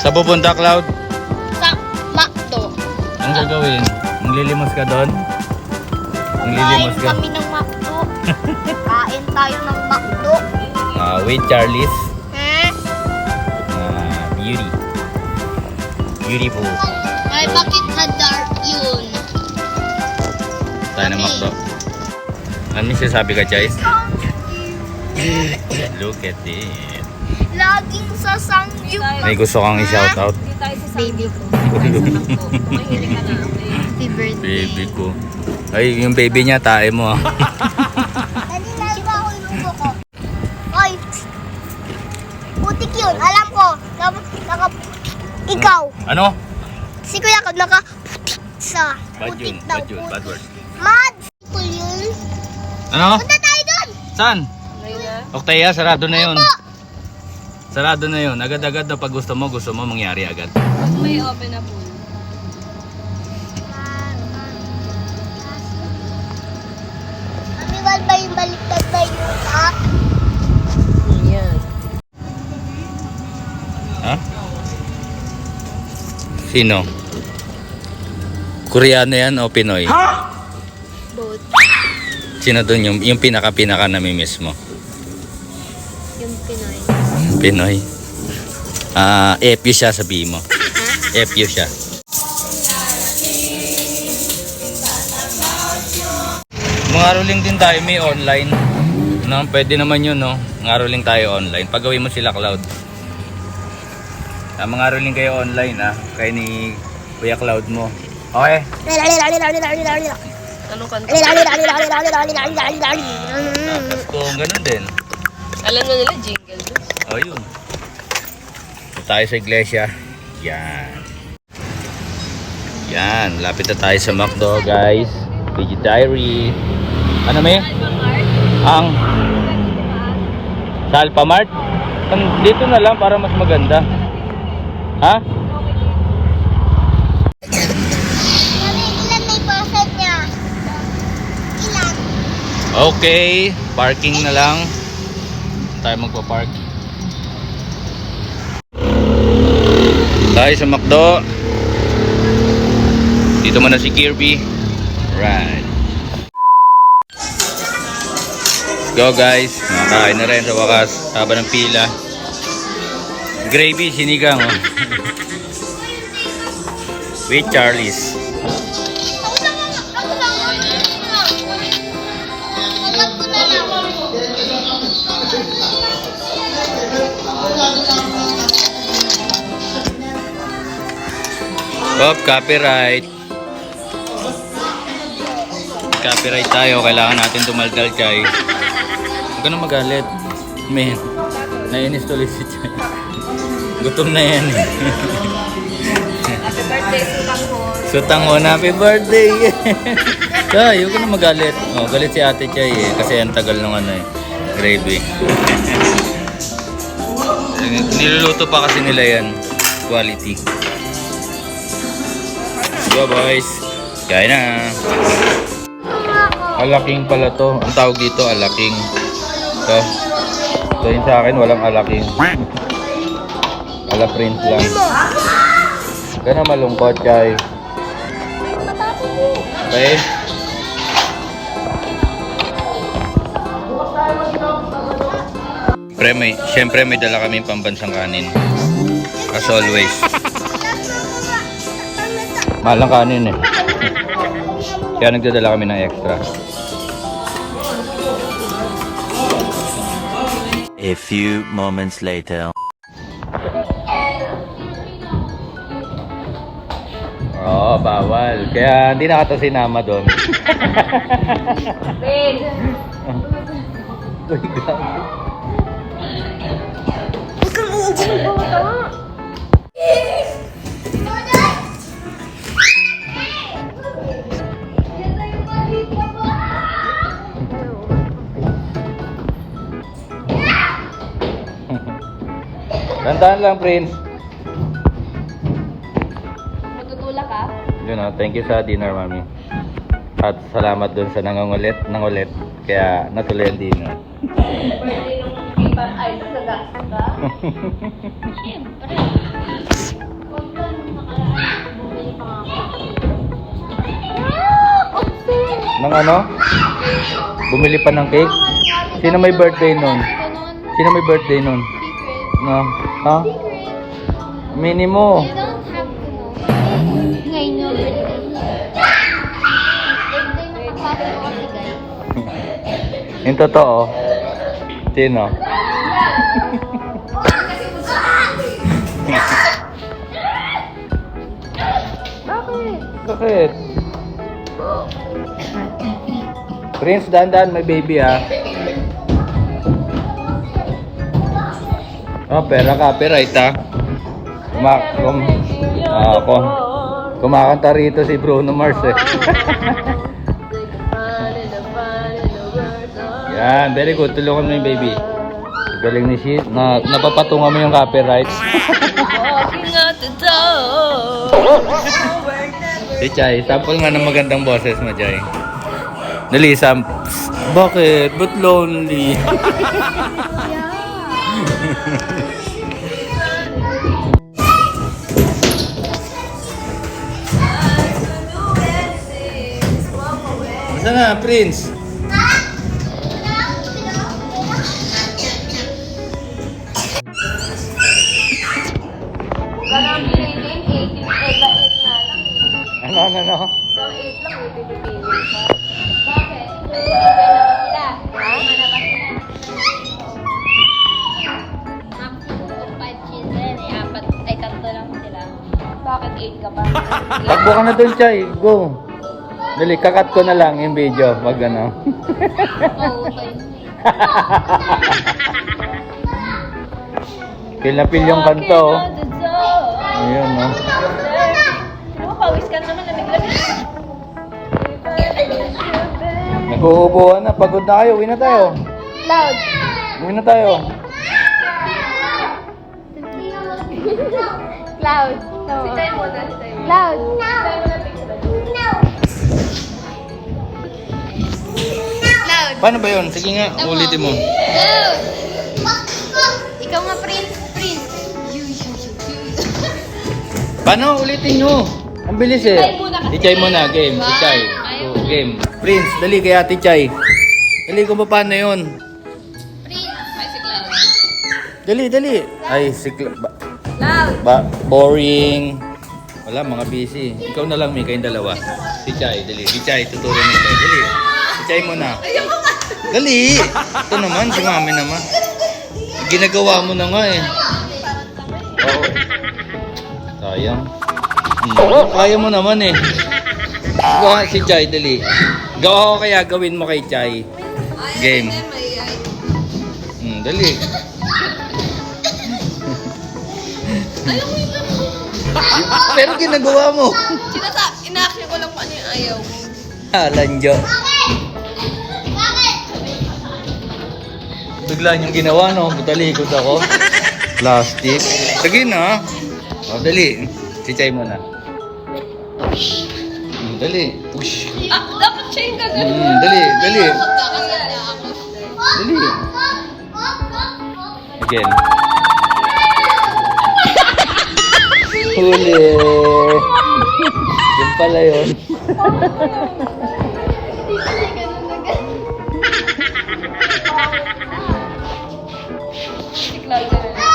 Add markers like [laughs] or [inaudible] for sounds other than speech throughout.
Sa pupunta, Cloud? Sa McDo. Ang gagawin? Manglilimos ka doon? Manglilimos Kain ka? kami ng McDo. [laughs] Kain tayo ng McDo. Ah, with Charlie's Hmm? ah, Beauty. Beautiful. Ay, bakit na dark yun? Tayo ng Macdo. Ano yung sinasabi ka, Chais? [laughs] Look at it. Laging sasangyup. May gusto kang i-shoutout? Hindi tayo sa Baby ko. Mahilig ka na. Okay. Happy birthday. Baby ko. Ay, yung baby niya, tae mo ah. Dali na ba ako yung ko? Oy! Putik yun, alam ko. Naka, naka, ikaw. Ano? Si Kuya Kod naka putik sa. Bad Putik daw. bad yun, bad word. Mad! Ano? Punta tayo doon! Saan? Octaya, sarado na yun. Opo! Sarado na yun. Agad-agad na pag gusto mo, gusto mo mangyari agad. May open na pool. Wal ba yung baliktad ba yung? Yan. Ha? Sino? Koreano yan o Pinoy? Both. Sino dun yung, yung pinaka-pinaka namimiss mo? Pinoy. Ah, Epyo siya sabihin mo. Epyo siya. Mga rolling din tayo may online. No, pwede naman yun, no? Mga rolling tayo online. Pagawin mo sila cloud. Ah, mga kayo online, ah. Kaya ni Kuya Cloud mo. Okay. Anong kanta? Tapos kung ganun din. Alam na nila, jingle bells. Oh, yun. Ito tayo sa iglesia. Yan. Yan. Lapit na tayo sa McDo, guys. Veggie Diary. Ano may? Ang sa Alphamart? Ang- Dito na lang para mas maganda. Ha? Okay. Parking na lang. Tayo magpa-park. Tayo sa McDo. Dito muna si Kirby. Right. Go guys. Nakakain na rin sa wakas. Haba ng pila. Gravy, sinigang. Oh. [laughs] With Charlie's. Op, copyright. Copyright tayo. Kailangan natin dumaldal, Chay. Huwag ka na magalit. Man, nainis tuloy si Chay. Gutom na yan. Happy birthday, Sutang ko. Sutang mo na, happy birthday! Chay, huwag ka na magalit. Oh, galit si ate Chay eh. Kasi ang tagal ng ano eh. Gravy. [laughs] Niluluto pa kasi nila yan. Quality. Go boys. Kaya na. Alaking pala to. Ang tawag dito, alaking. Ito. Ito yun sa akin, walang alaking. Ala prince lang. Kaya na malungkot, Chay. Okay? Pre, may, syempre may dala kami pambansang kanin. As always. Mahal ang kanin eh. Kaya nagdadala kami ng extra. A few moments later. Oo, bawal. Kaya hindi na kata sinama doon. Ben! Uy, grabe. Huwag kang mo ito. Tandaan lang, Prince. Matutulak ah. ka? Yun know, thank you sa dinner, mami. At salamat dun sa nangungulit, nangulit. Kaya natuloy ang dinner. Pwede yung ibang ice sa gas ka? Siyempre. Huwag ka nung makaraan. Bumili pa nga ako. Nang ano? Bumili pa ng cake? Sino may birthday nun? Sino may birthday nun? No. Ha? Mini mo. You don't have to know. Ngayon yung birthday. Birthday kasi guys. Yung totoo. Sino? [laughs] Bakit? Bakit? Prince, dandan, may baby ah. Oh, pera copyright ah. Kuma kum ah, kum kumakanta rito si Bruno Mars eh. [laughs] Yan, very good. Tulungan mo yung baby. Galing ni Shi. Na, napapatungan mo yung copyright. [laughs] Si Chay, sample nga ng magandang boses mo, Chay. Dali, sam... Bakit? Ba't lonely? [laughs] Eh, apat, ay tatlo lang sila. Bakit 8 ka pa? Takbo ka na dun, Chay. Go. Dali, kakat ko na lang yung video. Wag ano. Feel yung kanto. oh. Ayun, no? Mo, pawis ka naman, lamig-lamig. Nag-uubuhan na. Pagod na kayo. Uwi na tayo. Loud. Uwi na tayo. Cloud. Si tayo Paano ba yun? Sige nga, ulitin mo. Cloud. Ikaw nga, Prince. Prince. You, you, you, you. Paano? Ulitin nyo. Ang bilis eh. Chay muna kasi. Si Chay muna. Game. Chay. Ayaw Go, game. Prince, dali kay Ate Chay. Dali kung paano yun. Prince. Ay, si Cloud. Dali, dali. Ay, si Cla- ba, ba, boring. Wala, mga busy. Ikaw na lang, may kayong dalawa. Si Chay, dali. Si Chay, tuturo mo ito. Dali. Si Chay muna. Dali. Ito naman, si Mami naman. Ginagawa mo na nga eh. Oo. Sayang. Hmm, kaya mo naman eh. Gawa si Chay, dali. Gawa ko kaya gawin mo kay Chay. Game. Hmm, dali. Pero ginagawa mo. Sinasa, ina-action ko lang kung ano yung ayaw. Halanjo. Bigla niyong ginawa, no? Butalikot ako. Plastic. Sige na. O, dali. Sichay mo na. Hmm, dali. Push. Ah, dapat siya yung gagawin. Hmm, dali, dali. Dali. Again. Huli. Yun pala yun. [laughs] Cloud ka.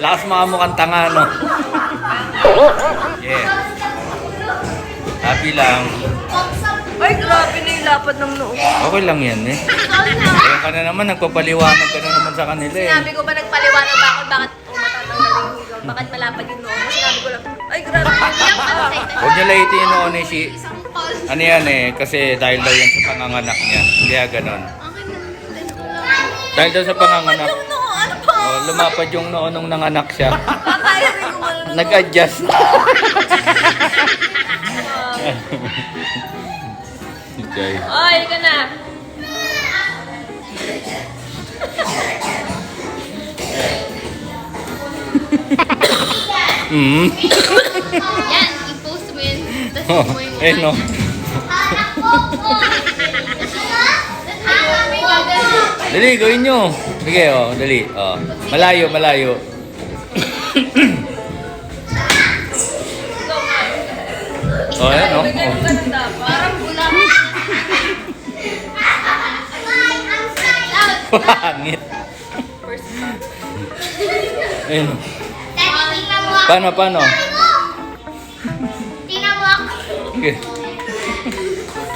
Lakas mga mukhang tanga, no? Yeah. Happy lang. Ay, grabe lapad ng noo. Okay lang yan, eh. [laughs] Kaya ka na naman, nagpapaliwanag ka na naman sa kanila, eh. Sinabi ko ba nagpaliwanag ba ako bakit oh, matatanggal yung hilo? Bakit malapad yung noo mo? Sinabi ko lang, ay grabe. Huwag niya laitin yung noon, eh, si... Ano yan, eh, kasi dahil daw yan sa panganganak niya. Kaya ganon. Dahil daw sa panganganak. Yung noo, ano po? Oh, lumapad yung noon nung nanganak siya. Rin ko malulunod. [laughs] Nag-adjust. okay. Ay, ka na. Mm. Yan, i-post mo yun. Oh, eh no. Dali, gawin nyo. Sige, oh, dali. Oh. Malayo, malayo. oh, ayan, oh. Bigay mo ganda. Parang bulang. Oh. Pangit. Ayun. Daddy, tingnan mo ako. Paano, paano? Tingnan mo ako. Sige.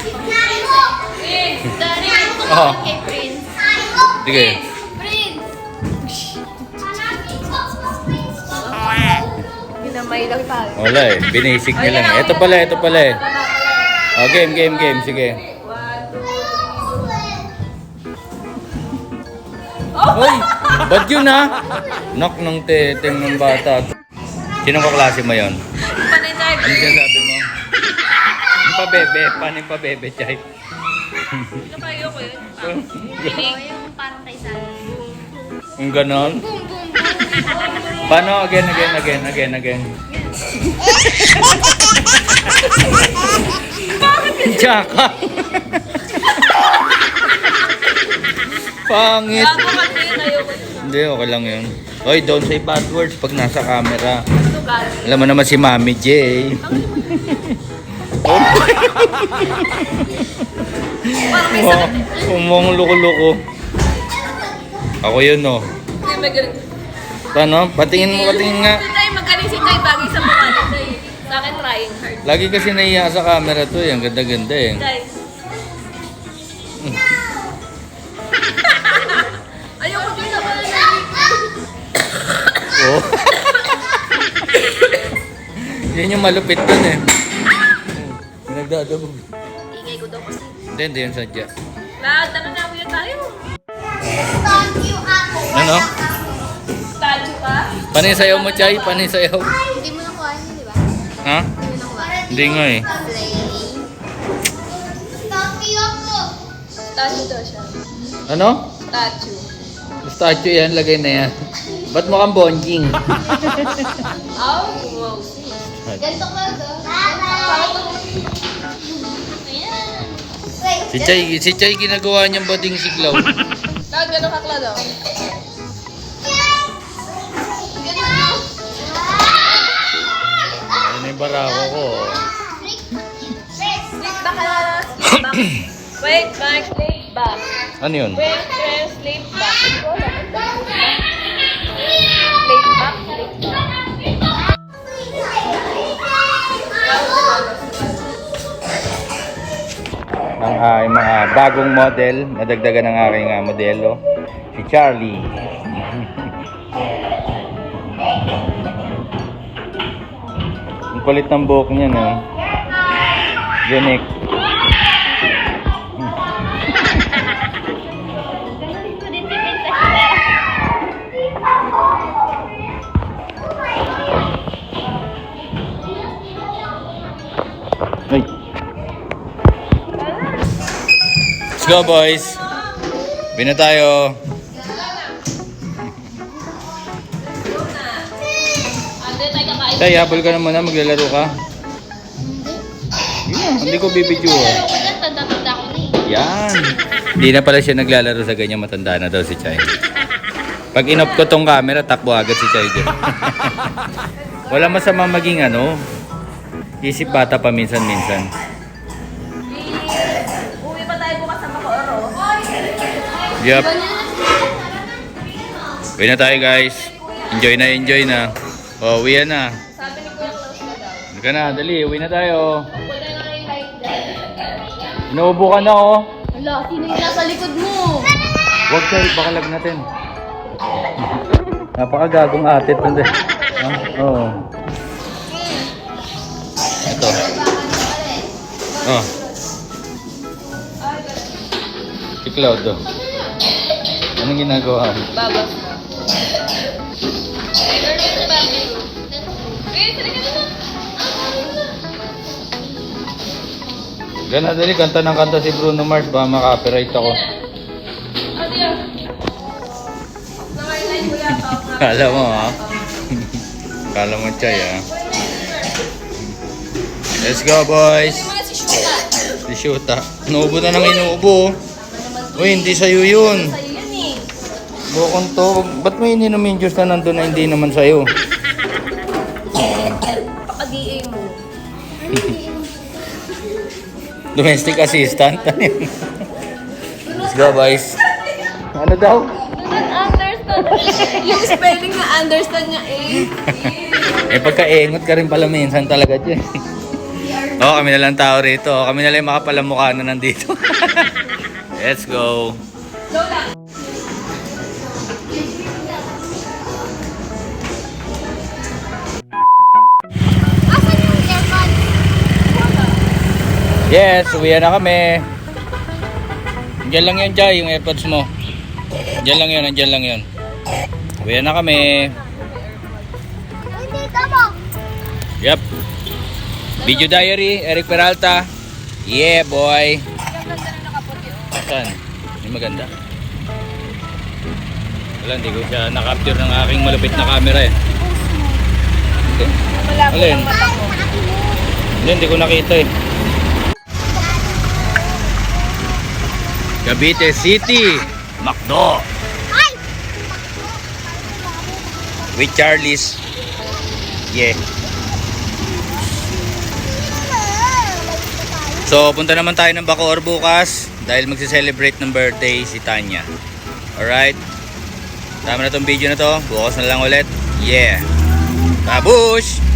Tingnan mo. Eh, Daddy, Oh. kay Prince. Sige. Prince! Ko. Ginamay lang tayo. Wala eh. Binasic niya lang. Ito pala, ito pala eh. Oh, game, game, game. Sige. Hoy! Ba't yun ha? Knock ng teteng ng bata. Sinong kaklase mo yun? Panay tayo. Ano sinasabi mo? Yung pa bebe. Paano yung pa bebe, Chay? Ito kayo ko yun. yung parang kay. Yung ganon? Paano? Again, again, again, again, again. Tsaka. Pangit. Bago kasi yun, ayoko yun. Hindi, okay lang yun. Hoy, don't say bad words pag nasa camera. Ito. Alam mo naman si Mami J. Oh, Parang may wow. sakit. Umong luko-luko. Ako yun, no. Hindi, magaling. Paano? Patingin mo, patingin nga. Si Tay, magaling si Tay. Bagay sa mukha ni Tay. Sa akin, trying hard. Lagi kasi naiya sa camera to, eh. Ang ganda-ganda eh. Tay. Oh. Yan yung malupit dun eh. Yung Nagdadabog. Ingay ko daw kasi. Hindi, hindi yun sadya. Lahat, ano na kuya tayo? Thank you ako. Ano? Statue ka? Panay sayaw mo, Chay? Panay sayaw. Hindi mo nakuha yun, di ba? Ha? Hindi mo nakuha. Hindi nga eh. You ako. Statue daw siya. Ano? Statue. Statue yan, lagay na yan. Ba't mo kang bonjing? Oh, [laughs] wow. Ganito ka daw. Ayan. Si Chay, si Chay ginagawa niyang bading siglaw. Kag, gano'ng kakla daw? Ano yung barako ko? Slip back ka na. Slip back. [coughs] Wait, back, slip back. Ano yun? Wait, wait, slip back. Ang ah, yung mga bagong model, nadagdagan ng aking ah, modelo. Si Charlie. [laughs] Ang kulit ng buhok niya, no? Unique. Let's go, boys. Bina tayo. Tay, habol ka na muna. Maglalaro ka. Yeah, hindi ko bibidyo. Yan, tanda-tanda ko na eh. Yan. Hindi na pala siya naglalaro sa ganyan. Matanda na daw si Chay. Pag inop ko tong camera, takbo agad si Chay dyan. [laughs] Wala masama maging ano. Isip bata pa minsan-minsan. Yup. Uwi na tayo guys. Enjoy na, enjoy na. O, uwi na. Sabi ni Kuya Klaus na daw. Halika na, dali. Uwi na tayo. Punta na kayo dyan. Inuubo ka na oh. Hala, sino yung nasa likod mo? Huwag tayo, bakalag natin. Napakagagong atit. Hindi. Ah, oo. Ito. Oh. Si Cloud oh. Anong ginagawa mo? Babas na. Gana dali, kanta ng kanta si Bruno Mars. Baka makapiright ako. Kala mo ha? Kala mo chay ha? Let's go, boys. Si Shuta. Inuubo na ng inuubo. Uy, hindi sa'yo yun. Sa'yo yan eh. Bukon to. Ba't may ininom yung juice na nandun na hindi naman sa'yo? Pag-DA mo. [laughs] Domestic assistant. [laughs] Let's go, boys. Ano daw? understand. [laughs] yung spelling na understand niya eh. Eh, pagka-engot ka rin pala minsan talaga dyan. Oo, kami na lang tao rito. Kami na lang yung makapalamukha na nandito. Let's go. Lola. Asan Yes, uwi na kami. Diyan lang yun, Jai, yung airpods mo. Diyan lang yun, andyan lang yun. Uwi na kami. Hindi. Yep. Video diary, Eric Peralta. Yeah, boy. Saan? May maganda. Wala, hindi ko siya nakapture ng aking malupit na camera eh. Hindi. Malabo Alin? Hindi, hindi ko nakita eh. Cavite City, Macdo. With Charlie's. Yeah. So, punta naman tayo ng Bacoor bukas dahil magse-celebrate ng birthday si Tanya. Alright? Tama na tong video na to. Bukas na lang ulit. Yeah. Babush!